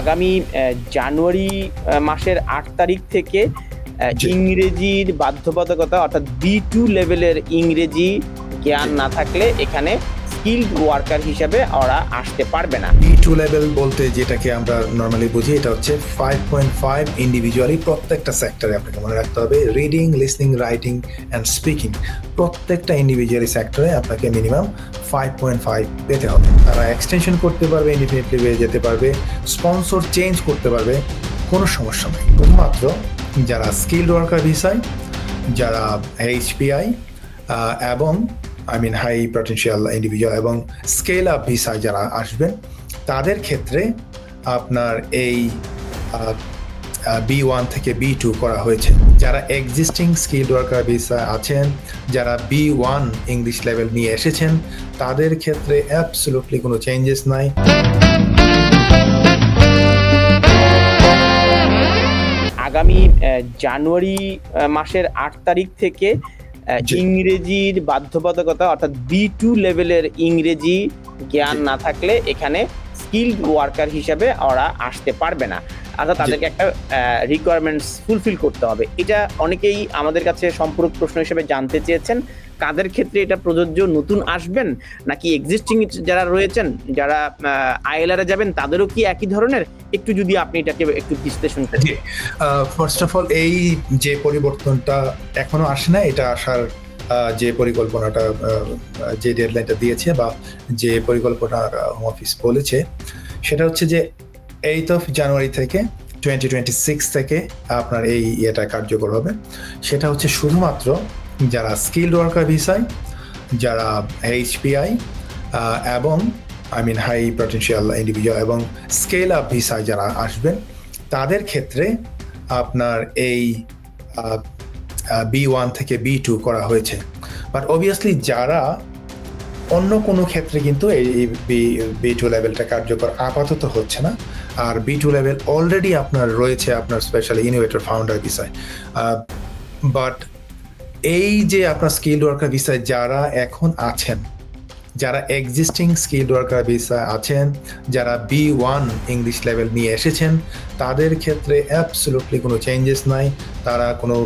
আগামী জানুয়ারি মাসের আট তারিখ থেকে ইংরেজির বাধ্যবাধকতা অর্থাৎ বি টু লেভেলের ইংরেজি জ্ঞান না থাকলে এখানে স্কিল্ড ওয়ার্কার হিসাবে ওরা আসতে পারবে না। বি টু লেভেল বলতে যেটাকে আমরা নর্মালি বুঝি, এটা হচ্ছে ফাইভ পয়েন্ট ফাইভ ইন্ডিভিজুয়ালি প্রত্যেকটা সেক্টরে আপনাকে মনে রাখতে হবে reading listening writing and speaking প্রত্যেকটা ইন্ডিভিজুয়ালি সেক্টরে আপনাকে মিনিমাম ফাইভ পয়েন্ট ফাইভ পেতে হবে। তারা এক্সটেনশন করতে পারবে ইন্ডিপেন্ডেন্টলি হয়ে যেতে পারবে স্পন্সর চেঞ্জ করতে পারবে, কোনো সমস্যা নেই। শুধুমাত্র যারা স্কিল্ড ওয়ার্কার ভিসায় যারা এইচপিআই এবং I mean high potential individual এবং স্কেল আপ ভিসায় যারা আসবেন তাদের ক্ষেত্রে আপনার এই বি ওয়ান থেকে বি টু করা হয়েছে যারা এক্সিস্টিং স্কিল ওয়ার্কার ভিসা আছেন, যারা বি ওয়ান ইংলিশ লেভেল নিয়ে এসেছেন, তাদের ক্ষেত্রে অ্যাবসলুটলি কোনো চেঞ্জেস নাই আগামী জানুয়ারি মাসের আট তারিখ থেকে। ইংরেজির বাধ্যবাধকতা অর্থাৎ বি টু লেভেলের ইংরেজি জ্ঞান না থাকলে এখানে স্কিল্ড ওয়ার্কার হিসাবে ওরা আসতে পারবে না। অর্থাৎ তাদেরকে একটা রিকোয়ারমেন্টস ফুলফিল করতে হবে। এটা অনেকেই আমাদের কাছে সম্পূরক প্রশ্ন হিসেবে জানতে চেয়েছেন। কাদের ক্ষেত্রে এটা প্রযোজ্য নতুন আসবেন নাকি এক্সিস্টিং যারা রয়েছেন যারা আইএলআর যাবেন তাদেরও কি একই ধরনের? একটু যদি আপনি এটাকে একটু বিশ্লেষণ করেন। ফার্স্ট অফ অল এই যে পরিবর্তনটা এখনও আসে না এটা আসার যে পরিকল্পনাটা যে ডেডলাইনটা দিয়েছে বা যে পরিকল্পনা হোম অফিস বলেছে সেটা হচ্ছে যে এইট অফ জানুয়ারি থেকে টোয়েন্টি টোয়েন্টি সিক্স থেকে আপনার এই ইয়েটা কার্যকর হবে। সেটা হচ্ছে শুধুমাত্র যারা স্কিল্ড ওয়ার্কার ভিসায় যারা এইচপিআই এবং I mean high potential individual এবং স্কেল আপ ভিসায় যারা আসবেন, তাদের ক্ষেত্রে আপনার এই বি ওয়ান থেকে বি টু করা হয়েছে। বাট অবভিয়াসলি যারা অন্য কোনো ক্ষেত্রে কিন্তু এই বি টু লেভেলটা কার্যকর আপাতত হচ্ছে না। আর বি টু লেভেল অলরেডি আপনার রয়েছে আপনার স্পেশালি ইনোভেটর ফাউন্ডার বিষয় বাট এই যে আপনার স্কিল ওয়ার্কার বিষয় যারা এখন আছেন, যারা এক্সিস্টিং স্কিল ওয়ার্কার ভিসা আছেন, যারা বি ওয়ান ইংলিশ লেভেল নিয়ে এসেছেন, তাদের ক্ষেত্রে অ্যাবসলুটলি কোনো চেঞ্জেস নাই। তারা কোনো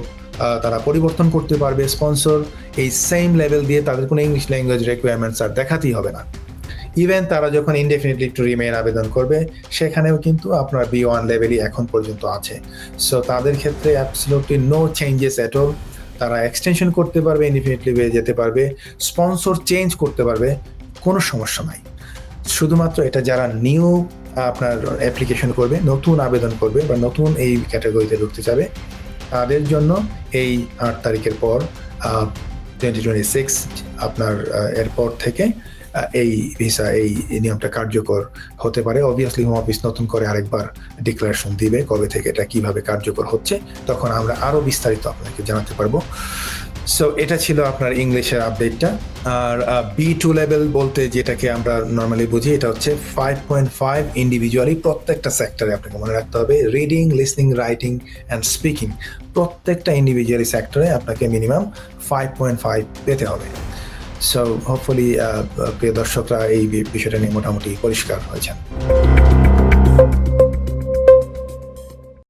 তারা পরিবর্তন করতে পারবে স্পন্সর এই সেম লেভেল দিয়ে তাদের কোনো ইংলিশ ল্যাঙ্গুয়েজ রিকোয়ারমেন্টস আর দেখাতেই হবে না। ইভেন তারা যখন ইনডেফিনেটলি টু রিমেইন আবেদন করবে, সেখানেও কিন্তু আপনার বি ওয়ান লেভেলই এখন পর্যন্ত আছে। সো তাদের ক্ষেত্রে absolutely no changes at all তারা এক্সটেনশন করতে পারবে ইনডিফিনিটলি হয়ে যেতে পারবে স্পন্সর চেঞ্জ করতে পারবে, কোনো সমস্যা নাই। শুধুমাত্র এটা যারা নিউ আপনার অ্যাপ্লিকেশন করবে, নতুন আবেদন করবে বা নতুন এই ক্যাটাগরিতে ঢুকতে যাবে তাদের জন্য এই আট তারিখের পর টোয়েন্টি টোয়েন্টি সিক্স আপনার এরপর থেকে এই ভিসা, এই নিয়মটা কার্যকর হতে পারে। অবভিয়াসলি হোম অফিস নতুন করে আরেকবার ডিক্লারেশন দিবে কবে থেকে এটা কীভাবে কার্যকর হচ্ছে। তখন আমরা আরও বিস্তারিত আপনাকে জানাতে পারব। সো এটা ছিল আপনার ইংলিশের আপডেটটা আর বি টু লেভেল বলতে যেটাকে আমরা নর্মালি বুঝি, এটা হচ্ছে ফাইভ পয়েন্ট ফাইভ ইন্ডিভিজুয়ালি প্রত্যেকটা সেক্টরে আপনাকে মনে রাখতে হবে। Reading listening writing and speaking প্রত্যেকটা ইন্ডিভিজুয়ালি সেক্টরে আপনাকে মিনিমাম ফাইভ পয়েন্ট ফাইভ পেতে হবে। সো হোপফুলি প্রিয় দর্শকরা এই বিষয়টা নিয়ে মোটামুটি পরিষ্কার হয়েছেন।